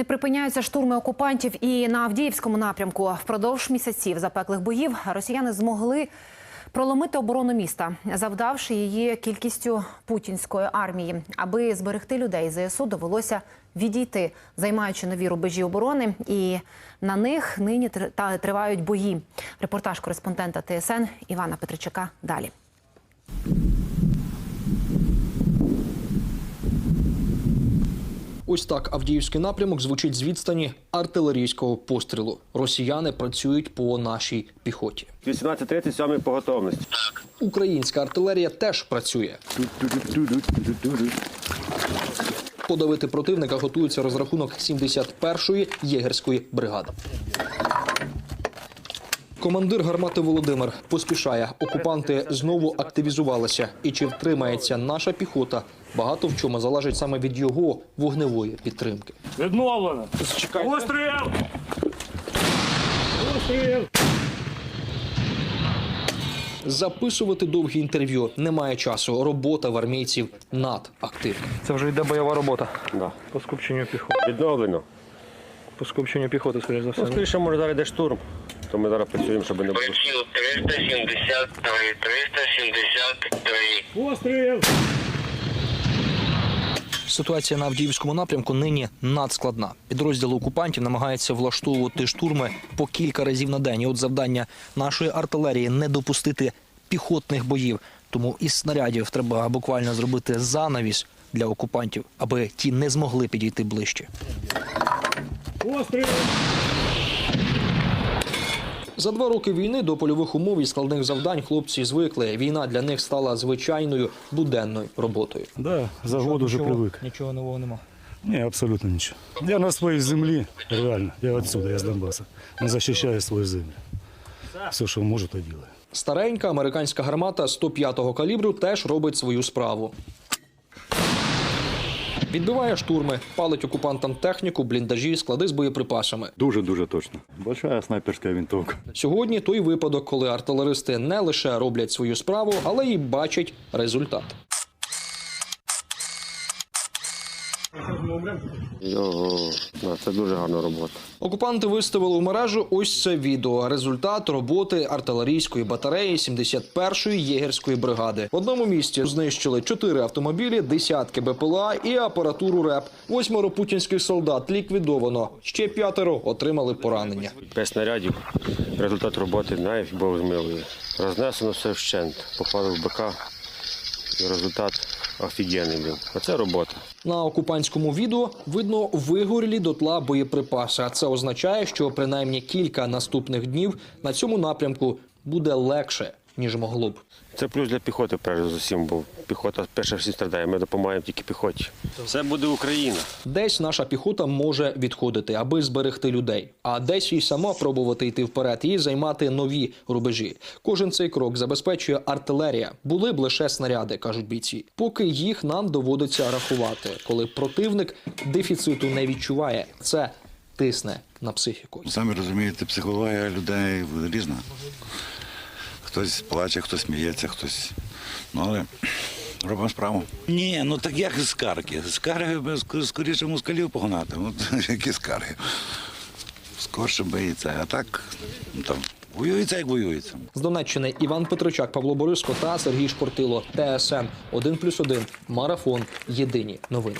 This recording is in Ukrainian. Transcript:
Не припиняються штурми окупантів і на Авдіївському напрямку. Впродовж місяців запеклих боїв росіяни змогли проломити оборону міста, завдавши її кількістю путінської армії. Аби зберегти людей, ЗСУ довелося відійти, займаючи нові рубежі оборони. І на них нині тривають бої. Репортаж кореспондента ТСН Івана Петричака далі. Ось так Авдіївський напрямок звучить з відстані артилерійського пострілу. Росіяни працюють по нашій піхоті. 18.30, сьомий по готовності. Українська артилерія теж працює. Подавити противника готується розрахунок 71-ї єгерської бригади. Командир гармати Володимир поспішає. Окупанти знову активізувалися. І чи втримається наша піхота? Багато в чому залежить саме від його вогневої підтримки. Відмовлено. Постріл! Постріл! Записувати довгі інтерв'ю немає часу. Робота в армійців надактивна. Це вже йде бойова робота Да. по скупченню піхоти. Відновлено. По скупченню піхоти, скоріш за все. Ну, скоріше, може, зараз йде штурм, то ми зараз працюємо, щоб не було. Приціл 373, 373. Постріл! Ситуація на Авдіївському напрямку нині надскладна. Підрозділи окупантів намагаються влаштовувати штурми по кілька разів на день. І от завдання нашої артилерії не допустити піхотних боїв. Тому із снарядів треба буквально зробити занавіс для окупантів, аби ті не змогли підійти ближче. Постріл! За два роки війни до польових умов і складних завдань хлопці звикли. Війна для них стала звичайною буденною роботою. Да, за год уже привык. Нічого нового нема. Не, абсолютно ничего. Я на своей земле, реально. Я отсюда, я с Донбасса. Он защищает свою землю. Все, что может, то делает. Старенька американська гармата 105-го калібру теж робить свою справу. Відбиває штурми, палить окупантам техніку, бліндажі, склади з боєприпасами. Дуже-дуже точно. Большая снайперська вінтовка. Сьогодні той випадок, коли артилеристи не лише роблять свою справу, але й бачать результат. Його, це дуже гарна робота. Окупанти виставили у мережу ось це відео. Результат роботи артилерійської батареї 71-ї єгерської бригади. В одному місці знищили чотири автомобілі, десятки БПЛА і апаратуру РЕП. Восьмеро путінських солдат ліквідовано. Ще п'ятеро отримали поранення. П'ять снарядів. Результат роботи навіть Бог змилує. Рознесено все вщент. Попали в БК. І результат офігенний був. Оце робота. На окупантському відео видно вигорілі дотла боєприпаси. А це означає, що принаймні кілька наступних днів на цьому напрямку буде легше ніж могло б. Це плюс для піхоти, перш за всім, бо піхота перше всі страдає. Ми допомагаємо тільки піхоті. Все буде Україна. Десь наша піхота може відходити, аби зберегти людей, а десь і сама пробувати йти вперед і займати нові рубежі. Кожен цей крок забезпечує артилерія. Були б лише снаряди, кажуть бійці. Поки їх нам доводиться рахувати, коли противник дефіциту не відчуває. Це тисне на психіку. Самі розумієте, психологія людей різна. Хтось плаче, хтось сміється, хтось. Ну, але робимо справу. Ні, ну так як скарги? Скарги ск- скоріше москалів погнати. От які скарги. Скорше боїться, а так ну, там, воюється, як воюється. З Донеччини Іван Петричак, Павло Бориско та Сергій Шпортило. ТСН 1+,1. Марафон. Єдині новини.